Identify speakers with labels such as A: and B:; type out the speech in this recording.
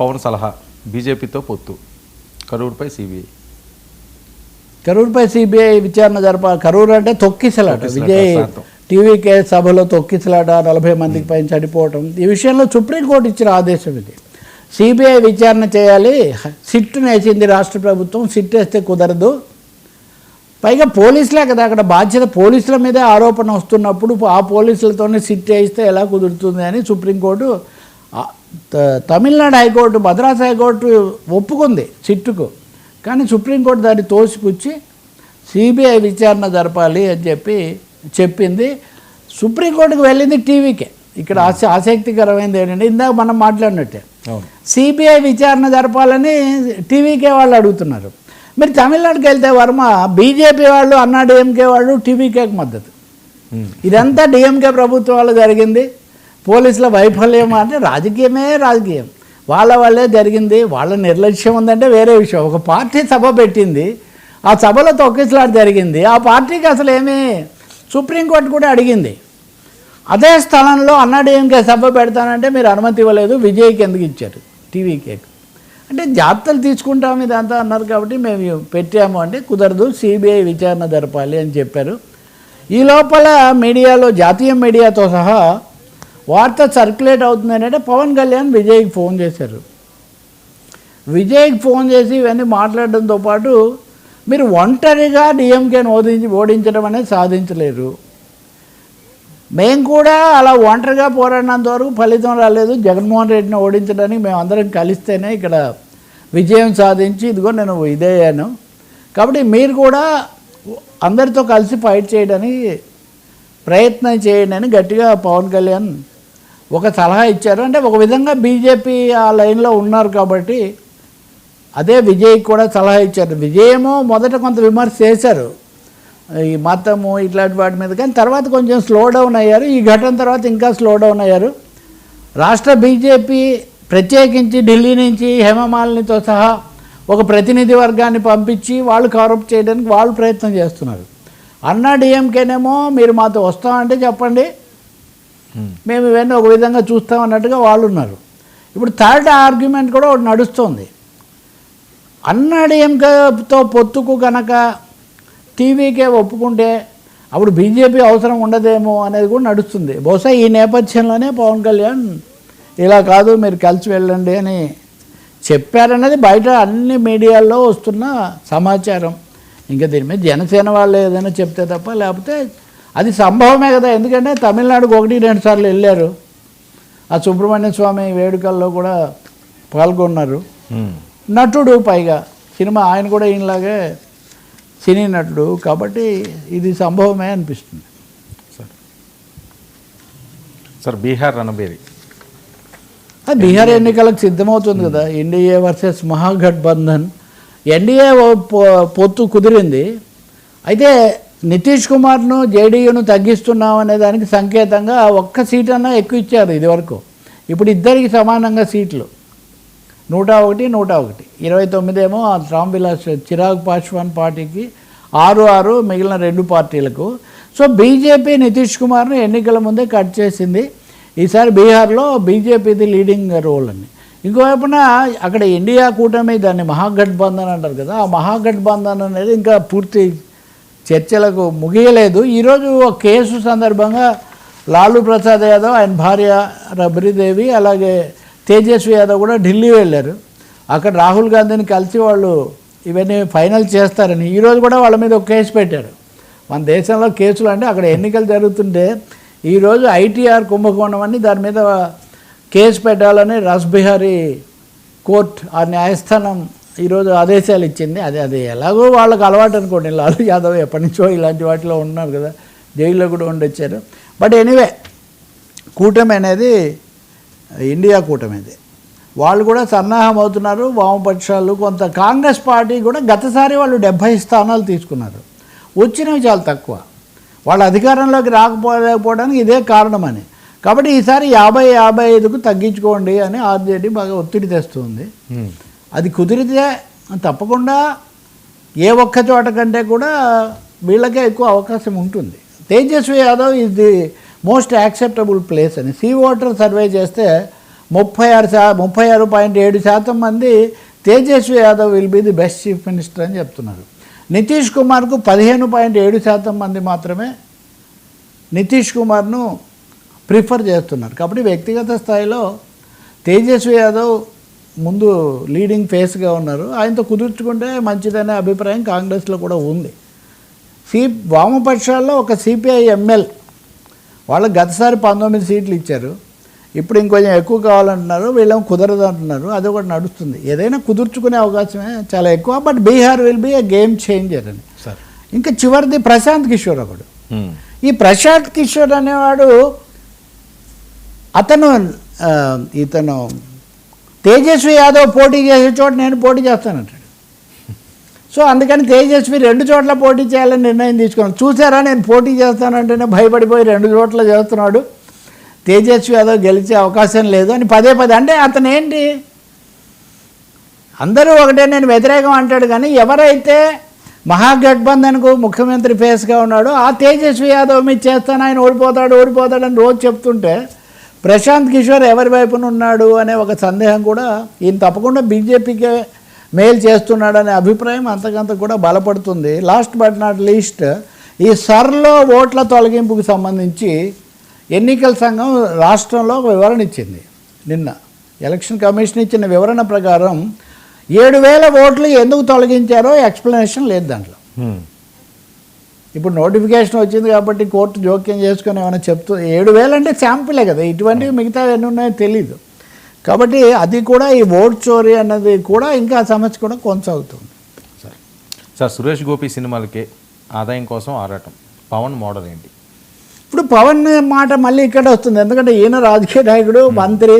A: పవన్ సలహా బీజేపీతో పొత్తు. కరూరుపై సిబిఐ.
B: కరూరుపై సిబిఐ విచారణ జరప కరూరు అంటే తొక్కిసలాట. విజయ్
A: శాంతం.
B: టీవీకే సభలో తొక్కిసలాట నలభై మందికి పైన చనిపోవటం. ఈ విషయంలో సుప్రీంకోర్టు ఇచ్చిన ఆదేశం ఇది. సిబిఐ విచారణ చేయాలి. సిట్ను వేసింది రాష్ట్ర ప్రభుత్వం. సిట్ వేస్తే కుదరదు. పైగా పోలీసులే కదా అక్కడ బాధ్యత. పోలీసుల మీదే ఆరోపణ వస్తున్నప్పుడు ఆ పోలీసులతోనే సిట్ వేస్తే ఎలా కుదురుతుంది అని supreme court Tamil Nadu high court Madras high court ఒప్పుకుంది సిట్టుకు కానీ సుప్రీంకోర్టు దాన్ని తోసిపుచ్చి సిబిఐ విచారణ జరపాలి అని చెప్పి చెప్పింది. సుప్రీంకోర్టుకు వెళ్ళింది టీవీకే. ఇక్కడ ఆస ఆసక్తికరమైనది ఏంటంటే ఇందాక మనం మాట్లాడినట్టే. సిబిఐ విచారణ జరపాలని టీవీకే వాళ్ళు అడుగుతున్నారు. మీరు తమిళనాడుకి వెళ్తే వర్మ బీజేపీ వాళ్ళు అన్నా డిఎంకే వాళ్ళు టీవీకేకి మద్దతు.
A: ఉమ్.
B: ఇదంతా డిఎంకే ప్రభుత్వాలు జరిగింది. పోలీసుల వైఫల్యం అంటే రాజకీయమే రాజకీయం. వాళ్ళ వల్లే జరిగింది వాళ్ళ నిర్లక్ష్యం ఉందంటే వేరే విషయం. ఒక పార్టీ సభ పెట్టింది ఆ సభలో తొక్కిసలాట జరిగింది. ఆ పార్టీకి అసలు ఏమీ సుప్రీంకోర్టు కూడా అడిగింది. అదే స్థలంలో అన్నాడీఎంకే సభ పెడతానంటే మీరు అనుమతి ఇవ్వలేదు విజయ్కి ఎందుకు ఇచ్చారు? టీవీకే. అంటే జాగ్రత్తలు తీసుకుంటాం ఇదంతా అన్నారు కాబట్టి మేము పెట్టాము అంటే కుదరదు సిబిఐ విచారణ జరపాలి అని చెప్పారు. ఈ లోపల మీడియాలో జాతీయ మీడియాతో సహా వార్త సర్క్యులేట్ అవుతుంది అంటే పవన్ కళ్యాణ్ విజయ్కి ఫోన్ చేశారు. విజయ్కి ఫోన్ చేసి ఇవన్నీ మాట్లాడడంతో పాటు మీరు ఒంటరిగా డిఎంకేని ఓడించి ఓడించడం అనేది సాధించలేరు. మేము కూడా అలా ఒంటరిగా పోరాడినంత వరకు ఫలితం రాలేదు. జగన్మోహన్ రెడ్డిని ఓడించడానికి మేము అందరం కలిస్తేనే ఇక్కడ విజయం సాధించి ఇదిగో నేను ఇదయ్యాను కాబట్టి మీరు కూడా అందరితో కలిసి ఫైట్ చేయడానికి ప్రయత్నం చేయండి అని గట్టిగా పవన్ కళ్యాణ్ ఒక సలహా ఇచ్చారు. అంటే ఒక విధంగా బీజేపీ ఆ లైన్లో ఉన్నారు కాబట్టి అదే విజయ్కి కూడా సలహా ఇచ్చారు. విజయేమో మొదట కొంత విమర్శ చేశారు. ఈ మతము ఇట్లాంటి వాటి మీద కానీ తర్వాత కొంచెం స్లో డౌన్ అయ్యారు. ఈ ఘటన తర్వాత ఇంకా స్లో డౌన్ అయ్యారు. రాష్ట్ర బీజేపీ ప్రత్యేకించి ఢిల్లీ నుంచి హేమమాలినితో సహా ఒక ప్రతినిధి వర్గాన్ని పంపించి వాళ్ళు కవరప్ చేయడానికి వాళ్ళు ప్రయత్నం చేస్తున్నారు. అన్నా డిఎంకేనేమో మీరు మాతో వస్తామంటే చెప్పండి. మేము ఇవన్నీ ఒక విధంగా చూస్తాం అన్నట్టుగా వాళ్ళు ఉన్నారు. ఇప్పుడు థర్డ్ ఆర్గ్యుమెంట్ కూడా ఒకటి నడుస్తుంది. అన్నాడీఎంకేతో పొత్తుకు కనుక టీవీకే ఒప్పుకుంటే అప్పుడు బీజేపీ అవసరం ఉండదేమో అనేది కూడా నడుస్తుంది. బహుశా ఈ నేపథ్యంలోనే పవన్ కళ్యాణ్ ఇలా కాదు మీరు కలిసి వెళ్ళండి అని చెప్పారన్నది బయట అన్ని మీడియాల్లో వస్తున్న సమాచారం. ఇంకా దీని మీద జనసేన వాళ్ళు ఏదైనా చెప్తే తప్ప లేకపోతే అది సంభవమే కదా ఎందుకంటే తమిళనాడుకు ఒకటి రెండు సార్లు వెళ్ళారు. ఆ సుబ్రహ్మణ్య స్వామి వేడుకల్లో కూడా పాల్గొన్నారు. నటుడు పైగా సినిమా ఆయన కూడా ఈయనలాగే సినీ నటుడు కాబట్టి ఇది సంభవమే అనిపిస్తుంది.
A: సార్. సార్ బీహార్ రణబేరి.
B: బీహార్ ఎన్నికలకు సిద్ధమవుతుంది కదా ఎన్డీఏ వర్సెస్ మహాగఠబంధన్. ఎన్డీఏ పొత్తు కుదిరింది. అయితే నితీష్ కుమార్ను జేడీయూను తగ్గిస్తున్నాం అనే దానికి సంకేతంగా ఒక్క సీట్ అన్నా ఎక్కువ ఇచ్చారు ఇదివరకు. ఇప్పుడు ఇద్దరికి సమానంగా సీట్లు. నూట ఒకటి నూట ఒకటి. ఇరవై తొమ్మిదేమో ఆ రామ్ విలాస్ చిరాగ్ పాస్వాన్ పార్టీకి ఆరు ఆరు మిగిలిన రెండు పార్టీలకు. సో బీజేపీ నితీష్ కుమార్ను ఎన్నికల ముందే కట్ చేసింది. ఈసారి బీహార్లో బీజేపీది లీడింగ్ రోల్ అని. ఇంకోవైపున అక్కడ ఇండియా కూటమి దాన్ని మహాగఠబంధన్ అంటారు కదా ఆ మహాగఠబంధన్ అనేది ఇంకా పూర్తి చర్చలకు ముగియలేదు. ఈరోజు ఒక కేసు సందర్భంగా లాలూ ప్రసాద్ యాదవ్ ఆయన భార్య రబరీదేవి అలాగే తేజస్వి యాదవ్ కూడా ఢిల్లీ వెళ్ళారు. అక్కడ రాహుల్ గాంధీని కలిసి వాళ్ళు ఇవన్నీ ఫైనల్ చేస్తారని ఈరోజు కూడా వాళ్ళ మీద ఒక కేసు పెట్టారు. మన దేశంలో కేసులు అంటే అక్కడ ఎన్నికలు జరుగుతుంటే ఈరోజు ఐటీఆర్ కుంభకోణం అని దాని మీద కేసు పెట్టాలని రస్ బిహారీ కోర్ట్ ఆ న్యాయస్థానం ఈరోజు ఆదేశాలు ఇచ్చింది. అది అది ఎలాగో వాళ్ళకి అలవాటు అనుకోండి. లాలూ యాదవ్ ఎప్పటి నుంచో ఇలాంటి వాటిలో ఉన్నారు కదా. జైల్లో కూడా ఉండొచ్చారు. బట్ ఎనీవే కూటమి అనేది ఇండియా కూటమి ఇది వాళ్ళు కూడా సన్నాహం అవుతున్నారు. వామపక్షాలు కొంత కాంగ్రెస్ పార్టీ కూడా గతసారి వాళ్ళు డెబ్భై స్థానాలు తీసుకున్నారు. వచ్చినవి చాలా తక్కువ. వాళ్ళ అధికారంలోకి రాకపోలేకపోవడానికి ఇదే కారణమని కాబట్టి ఈసారి యాభై యాభై ఐదుకు తగ్గించుకోండి అని ఆర్జేడీ బాగా ఒత్తిడి తెస్తుంది. అది కుదిరితే తప్పకుండా ఏ ఒక్క చోట కంటే కూడా వీళ్ళకే ఎక్కువ అవకాశం ఉంటుంది. Tejashwi Yadav is the most acceptable place అని. సీ ఓటర్ సర్వే చేస్తే ముప్పై ఆరు శా ముప్పై ఆరు పాయింట్ ఏడు శాతం మంది Tejashwi Yadav will be the best chief minister అని చెప్తున్నారు. నితీష్ కుమార్కు పదిహేను పాయింట్ ఏడు శాతం మంది మాత్రమే నితీష్ కుమార్ను ప్రిఫర్ చేస్తున్నారు. కాబట్టి వ్యక్తిగత స్థాయిలో తేజస్వి యాదవ్ ముందు లీడింగ్ ఫేస్గా ఉన్నారు. ఆయనతో కుదుర్చుకుంటే మంచిదనే అభిప్రాయం కాంగ్రెస్లో కూడా ఉంది. సి వామపక్షాల్లో ఒక సిపిఐ ఎంఎల్ వాళ్ళకి గతసారి పంతొమ్మిది సీట్లు ఇచ్చారు. ఇప్పుడు ఇంకొంచెం ఎక్కువ కావాలంటున్నారు వీళ్ళేమో కుదరదు అంటున్నారు. అది ఒకటి నడుస్తుంది. ఏదైనా కుదుర్చుకునే అవకాశమే చాలా ఎక్కువ but Bihar will be a game changer అని.
A: సార్.
B: ఇంకా చివరిది ప్రశాంత్ కిషోర్ ఒకడు. ఈ ప్రశాంత్ కిషోర్ అనేవాడు అతను ఇతను తేజస్వి యాదవ్ పోటీ చేసే చోట నేను పోటీ చేస్తానంటాడు. సో అందుకని తేజస్వి రెండు చోట్ల పోటీ చేయాలని నిర్ణయం తీసుకున్నాను చూసారా నేను పోటీ చేస్తానంటేనే భయపడిపోయి రెండు చోట్ల చేస్తున్నాడు. తేజస్వి యాదవ్ గెలిచే అవకాశం లేదు అని పదే పదే. అంటే అతను ఏంటి అందరూ ఒకటే నేను వ్యతిరేకం అంటాడు కానీ ఎవరైతే మహాగఠబంధన్కు ముఖ్యమంత్రి ఫేస్గా ఉన్నాడో ఆ తేజస్వి యాదవ్ మీద చేస్తాను ఆయన ఓడిపోతాడు ఓడిపోతాడని రోజు చెప్తుంటే ప్రశాంత్ కిషోర్ ఎవరి వైపున ఉన్నాడు అనే ఒక సందేహం కూడా ఈయన తప్పకుండా బీజేపీకే మేల్ చేస్తున్నాడనే అభిప్రాయం అంతకంత కూడా బలపడుతుంది. లాస్ట్ బట్ నాట్ లీస్ట్ ఈ సర్లో ఓట్ల తొలగింపుకు సంబంధించి ఎన్నికల సంఘం రాష్ట్రంలో ఒక వివరణ ఇచ్చింది. నిన్న ఎలక్షన్ కమిషన్ ఇచ్చిన వివరణ ప్రకారం ఏడు వేల ఓట్లు ఎందుకు తొలగించారో ఎక్స్ప్లెనేషన్ లేదు దాంట్లో. ఇప్పుడు నోటిఫికేషన్ వచ్చింది కాబట్టి కోర్టు జోక్యం చేసుకొని ఏమైనా చెప్తూ ఏడు వేలు అంటే శాంపులే కదా. ఇటువంటివి మిగతా ఎన్ని ఉన్నాయో తెలీదు. కాబట్టి అది కూడా ఈ ఓట్ చోరీ అన్నది కూడా ఇంకా సమస్య కూడా కొనసాగుతుంది.
A: సార్ సార్ సురేష్ గోపి సినిమాలకే ఆదాయం కోసం ఆరాటం. పవన్ మోడల్ ఏంటి?
B: ఇప్పుడు పవన్ మాట మళ్ళీ ఇక్కడ వస్తుంది. ఎందుకంటే ఈయన రాజకీయ నాయకుడు మంత్రి